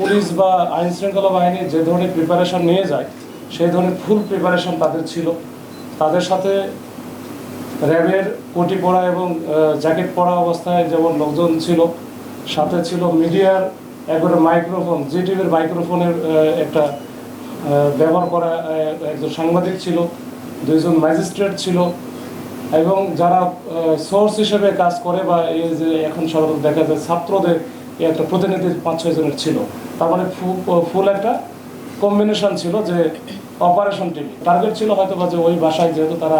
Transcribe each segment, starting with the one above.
Police বা আইন শৃঙ্খলা বাহিনী যে ধরনের প্রিপারেশন নিয়ে যায়, সেই ধরনের ফুল প্রিপারেশন তাদের ছিল। তাদের সাথে র্যাবের কোটি পরা এবং জ্যাকেট পরা অবস্থায় যেমন লোকজন ছিল, সাথে ছিল মিডিয়ার একবারে মাইক্রোফোন জি টিভির মাইক্রোফোনের একটা ব্যবহার করা একজন সাংবাদিক ছিল, দুইজন ম্যাজিস্ট্রেট ছিল এবং যারা সোর্স হিসেবে কাজ করে বা এই যে এখন সাধারণত দেখা যায় ছাত্রদের একটা প্রতিনিধি পাঁচ ছয় জনের ছিল। তার মানে ফুল একটা কম্বিনেশন ছিল যে অপারেশন টিম টার্গেট ছিল হয়তো বা যে ওই বাসায় যেহেতু তারা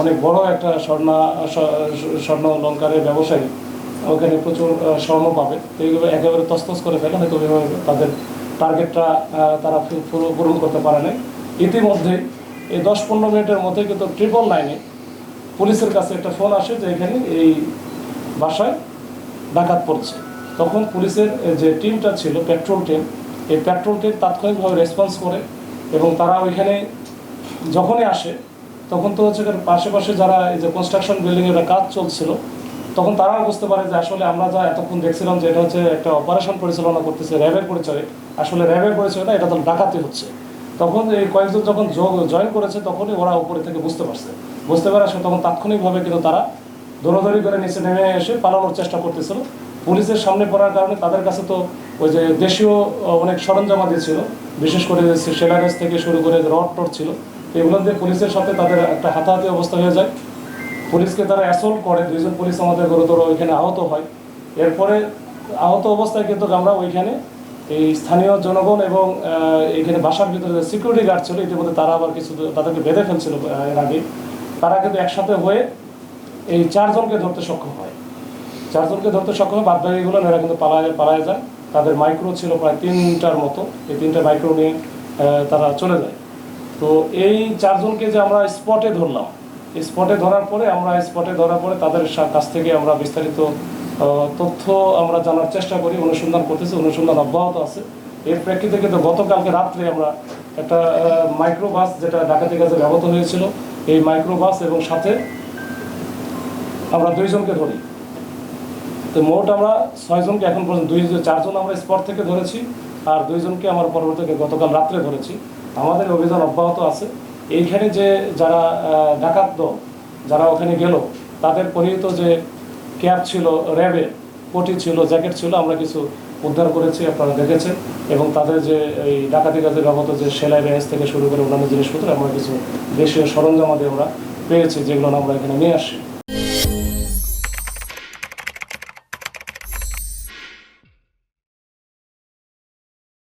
অনেক বড় একটা স্বর্ণ স্বর্ণ অলঙ্কারের ব্যবসায়ী, ওখানে প্রচুর স্বর্ণ পাবে। তো এইগুলো একেবারে তস্তস করে ফেলে, হয়তো ওইভাবে তাদের টার্গেটটা তারা পূরণ করতে পারে নাই। ইতিমধ্যে এই দশ পনেরো মিনিটের মধ্যে কিন্তু ট্রিপল লাইনে পুলিশের কাছে একটা ফোন আসে যে এখানে এই বাসায় ডাকাত পড়ছে। তখন পুলিশের যে টিমটা ছিল পেট্রোল টিম এই পেট্রোল টিম তাৎক্ষণিকভাবে রেসপন্স করে এবং তারা ওইখানে যখনই আসে, তখন তো হচ্ছে পাশে যারা এই যে কনস্ট্রাকশন বিল্ডিংয়ের কাজ চলছিল, তখন তারাও বুঝতে পারে যে আসলে আমরা যা এতক্ষণ দেখছিলাম যে এটা হচ্ছে একটা অপারেশন পরিচালনা করতেছে র্যাবের পরিচয়ে, আসলে র্যাবের পরিচয় না, এটা তো ডাকাতি হচ্ছে। তখন এই কয়েকজন যখন জয়েন করেছে, তখনই ওরা উপরে থেকে বুঝতে পারছে। বুঝতে পারে আসলে তখন তাৎক্ষণিকভাবে কিন্তু তারা দৌড়াদৌড়ি করে নিচে নেমে এসে পালানোর চেষ্টা করতেছিল। পুলিশের সামনে পড়ার কারণে তাদের কাছে তো ওই যে দেশীয় অনেক সরঞ্জামাদি ছিল। বিশেষ করে সেলারেস থেকে শুরু করে রড টড ছিল। এগুলো দিয়ে পুলিশের সাথে তাদের একটা হাতাহাতি অবস্থা হয়ে যায়। পুলিশকে তারা অ্যাসল্ট করে। দুইজন পুলিশ আমাদের গুরুতর ওইখানে আহত হয়। এরপরে আহত অবস্থায় কিন্তু আমরা ওইখানে এই স্থানীয় জনগণ এবং এখানে বাসার ভিতরে যে সিকিউরিটি গার্ড ছিল, ইতিমধ্যে তারা আবার কিছু তাদেরকে বেঁধে ফেলছিল এর আগে। তারা কিন্তু একসাথে হয়ে এই চারজনকে ধরতে সক্ষম হয়। চারজনকে ধরতে সক্ষম বাদ বাকিগুলো এরা কিন্তু পালায় পালায় যায়। তাদের মাইক্রো ছিল প্রায় তিনটার মতো। এই তিনটা মাইক্রো নিয়ে তারা চলে যায়। তো এই চারজনকে যে আমরা স্পটে ধরলাম স্পটে ধরার পরে, আমরা স্পটে ধরার পরে তাদের কাছ থেকে আমরা বিস্তারিত তথ্য আমরা জানার চেষ্টা করি, অনুসন্ধান করতেছি, অনুসন্ধান অব্যাহত আছে। এর প্রেক্ষিতে কিন্তু গতকালকে রাত্রে আমরা একটা মাইক্রো বাস যেটা ডাকাতি কাজে ব্যবহৃত হয়েছিল, এই মাইক্রো বাস এবং সাথে আমরা দুইজনকে ধরি। তো মোট আমরা ছয়জনকে এখন পর্যন্ত দুই চারজন আমরা স্পট থেকে ধরেছি, আর দুইজনকে আমার পরবর্তীতে গতকাল রাত্রে ধরেছি। আমাদের অভিযান অব্যাহত আছে। এইখানে যে যারা ডাকাত যারা ওখানে গেল, তাদের পরিহিত যে ক্যাপ ছিল, র্যাবে কোটি ছিল, জ্যাকেট ছিল, আমরা কিছু উদ্ধার করেছি, আপনারা দেখেছেন। এবং তাদের যে এই ডাকাতি কাজে ব্যবহৃত যে সেলাই রেঞ্জ থেকে শুরু করে অন্যান্য জিনিসপত্র, আমরা কিছু দেশীয় সরঞ্জামাদি আমরা পেয়েছি, যেগুলো আমরা এখানে নিয়ে আসি।